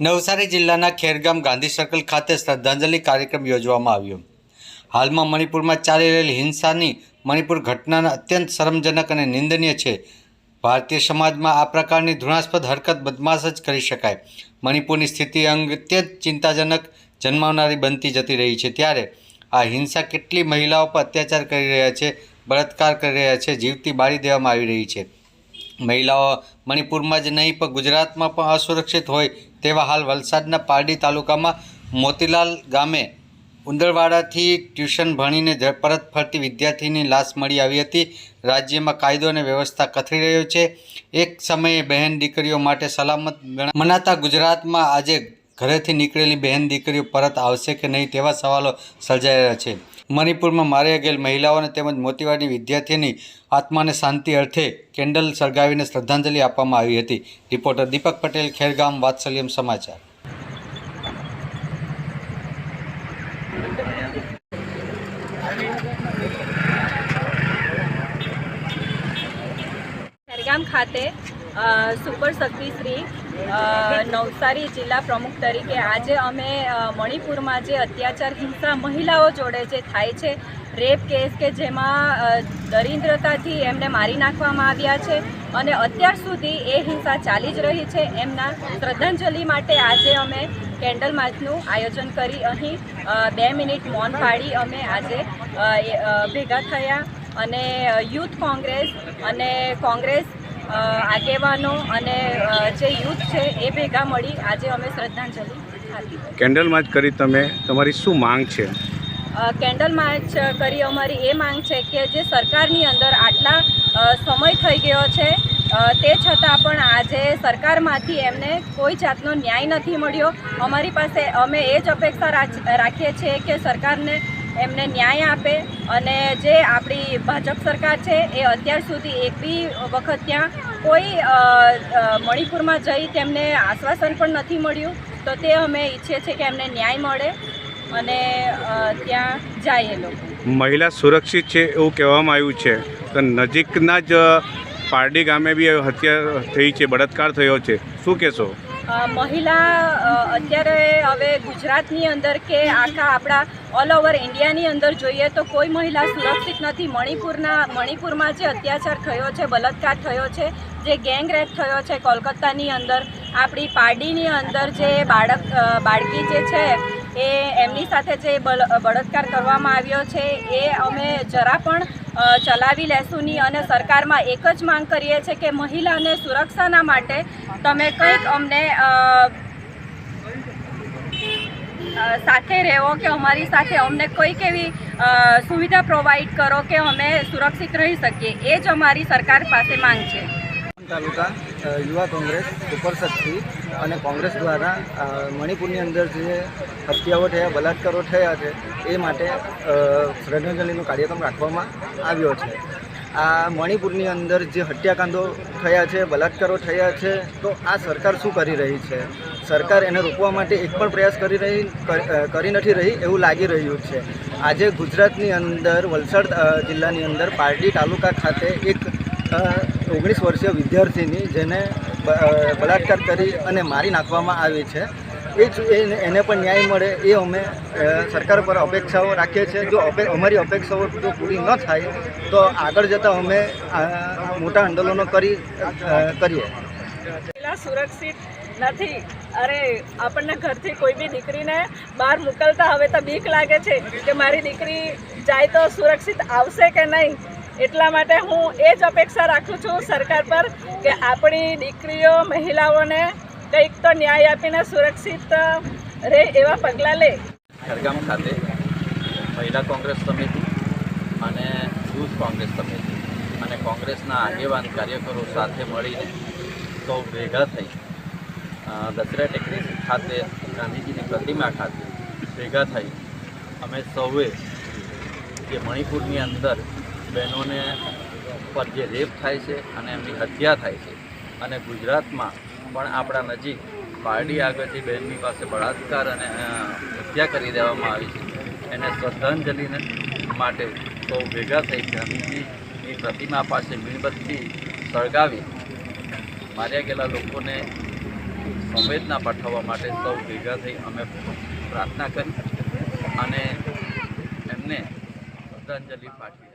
નવસારી જિલ્લાના ખેરગામ ગાંધી સર્કલ ખાતે શ્રદ્ધાંજલિ કાર્યક્રમ યોજવામાં આવ્યો. હાલમાં મણિપુરમાં ચાલી રહેલી હિંસાની મણિપુર ઘટનાના અત્યંત શરમજનક અને નિંદનીય છે. ભારતીય સમાજમાં આ પ્રકારની ધૃણાસ્પદ હરકત બદમાશ જ કરી શકાય. મણિપુરની સ્થિતિ અંગે અત્યંત ચિંતાજનક જન્માવનારી બનતી જતી રહી છે. ત્યારે આ હિંસા કેટલી મહિલાઓ પર અત્યાચાર કરી રહ્યા છે, બળાત્કાર કરી રહ્યા છે, જીવતી બાળી દેવામાં આવી રહી છે. મહિલાઓ મણિપુરમાં જ નહીં, પણ ગુજરાતમાં પણ અસુરક્ષિત હોય તેવા હાલ વલસાડના પારડી તાલુકામાં મોતીલાલ ગામે ઉંદરવાડાથી ટ્યુશન ભણીને પરત ફરતી વિદ્યાર્થીની લાશ મળી આવી હતી. રાજ્યમાં કાયદો અને વ્યવસ્થા કથળી રહ્યો છે. એક સમયે બહેન દીકરીઓ માટે સલામત મનાતા ગુજરાતમાં આજે ઘરેથી નીકળેલી બહેન દીકરીઓ પરત આવશે કે નહીં તેવા સવાલો સર્જાઈ રહ્યા છે. મણિપુરમાં માર્યા ગયેલ મહિલાઓને તેમજ મોતીવાડી વિદ્યાર્થીની આત્માને શાંતિ અર્થે કેન્ડલ સળગાવીને શ્રદ્ધાંજલિ આપવામાં આવી હતી. રિપોર્ટર દીપક પટેલ, ખેરગામ, વાત્સલ્યમ સમાચાર. ખાતે સુપર શક્તિ નવસારી જિલ્લા પ્રમુખ તરીકે આજે અમે મણિપુરમાં જે અત્યાચાર હિંસા મહિલાઓ જોડે જે થાય છે, રેપ કેસ કે જેમાં દરિદ્રતાથી એમને મારી નાખવામાં આવ્યા છે અને અત્યાર સુધી એ હિંસા ચાલી જ રહી છે. એમના શ્રદ્ધાંજલિ માટે આજે અમે કેન્ડલ માર્ચનું આયોજન કરી અહીં બે મિનિટ મૌન પાડી અમે આજે ભેગા થયા અને યુથ કોંગ્રેસ અને કોંગ્રેસ આગેવાનો અને જે યુથ છે એ ભેગા મળી આજે અમે શ્રદ્ધાંજલિ આપી. કેન્ડલ માર્ચ કરી તમે તમારી શું માંગ છે? કેન્ડલ માર્ચ કરી અમારી એ માંગ છે કે જે સરકારની અંદર આટલા સમય થઈ ગયો છે તે છતાં પણ આજે સરકારમાંથી એમને કોઈ જાતનો ન્યાય નથી મળ્યો. અમારી પાસે અમે એ જ અપેક્ષા રાખ- રાખીએ છીએ કે સરકારને એમને ન્યાય આપે અને જે આપણી ભાજપ સરકાર છે એ અત્યાર સુધી એક બી વખત ત્યાં કોઈ મણિપુરમાં જઈ તેમને આશ્વાસન પણ નથી મળ્યું. તો તે અમે ઈચ્છીએ છીએ કે એમને ન્યાય મળે અને ત્યાં જાય એ મહિલા સુરક્ષિત છે એવું કહેવામાં આવ્યું છે. તો નજીકના જ પારડી ગામે બી હત્યા થઈ છે, બળાત્કાર થયો છે. શું કહેશો? મહિલા અત્યારે હવે ગુજરાતની અંદર કે આખા આપણા ઓલ ઓવર ઇન્ડિયાની અંદર જોઈએ તો કોઈ મહિલા સુરક્ષિત નથી. મણિપુરના, મણિપુરમાં જે અત્યાચાર થયો છે બલાત્કાર થયો છે, જે ગેંગ રેપ થયો છે કોલકાતાની અંદર, આપણી પારડીની અંદર જે બાળક બાળકી જે છે, એ એમની સાથે જે બળ, બળાત્કાર કરવામાં આવ્યો છે, એ અમે જરા પણ ચલાવી લેશું નહીં અને સરકારમાં એક જ માંગ કરીએ છીએ કે મહિલાને સુરક્ષાના માટે તમે કંઈક અમને સાથે રહેવો કે અમારી સાથે અમને કોઈક એવી સુવિધા પ્રોવાઈડ કરો કે અમે સુરક્ષિત રહી શકીએ. એ જ અમારી સરકાર પાસે માંગ છે. તાલુકા યુવા કોંગ્રેસ ઉપરશક્તિ અને કોંગ્રેસ દ્વારા મણિપુરની અંદર જે હત્યાઓ થયા, બલાત્કારો થયા છે, એ માટે શ્રદ્ધાંજલિનો કાર્યક્રમ રાખવામાં આવ્યો છે. આ મણિપુરની અંદર જે હત્યાકાંડો થયા છે, બલાત્કારો થયા છે, તો આ સરકાર શું કરી રહી છે? સરકાર એને રોકવા માટે એક પણ પ્રયાસ કરી રહી, કરી નથી રહી એવું લાગી રહ્યું છે. આજે ગુજરાતની અંદર, વલસાડ જિલ્લાની અંદર પારડી તાલુકા ખાતે એક ઓગણીસ વર્ષીય વિદ્યાર્થીની જેને બળાત્કાર કરી અને મારી નાખવામાં આવી છે. એ જ એને પણ ન્યાય મળે એ અમે સરકાર પર અપેક્ષાઓ રાખીએ છીએ. જો અમારી અપેક્ષાઓ જો પૂરી ન થાય, તો આગળ જતાં અમે મોટા આંદોલનો કરી કરીએ. મહિલા સુરક્ષિત નથી. અરે, આપણને ઘરથી કોઈ બી દીકરીને બહાર મોકલતા હવે તો બીક લાગે છે કે મારી દીકરી જાય તો સુરક્ષિત આવશે કે નહીં? એટલા માટે હું એ જ અપેક્ષા રાખું છું સરકાર પર કે આપણી દીકરીઓ, મહિલાઓને કંઈક તો ન્યાય આપીને સુરક્ષિત રહે એવા પગલાં લે. ખેરગામ ખાતે મહિલા કોંગ્રેસ સમિતિ અને યુથ કોંગ્રેસ સમિતિ અને કોંગ્રેસના આગેવાન કાર્યકરો સાથે મળીને સૌ ભેગા થઈ દસરા ટેકરી ખાતે, ગાંધીજીની પ્રતિમા ખાતે ભેગા થઈ, અમે સૌએ કે મણિપુરની અંદર બહેનોને પર જે રેપ થાય છે અને એમની હત્યા થાય છે. અને ગુજરાતમાં પણ આપણા નજીક પારડી આગળથી બહેનની પાસે બળાત્કાર અને હત્યા કરી દેવામાં આવી છે. એને શ્રદ્ધાંજલિને માટે સૌ ભેગા થઈ ગાંધીજીની પ્રતિમા પાસે મીણબત્તી સળગાવી માર્યા ગયેલા લોકોને સંવેદના પાઠવવા માટે સૌ ભેગા થઈ અમે પ્રાર્થના કરી અને એમને શ્રદ્ધાંજલિ પાઠવી.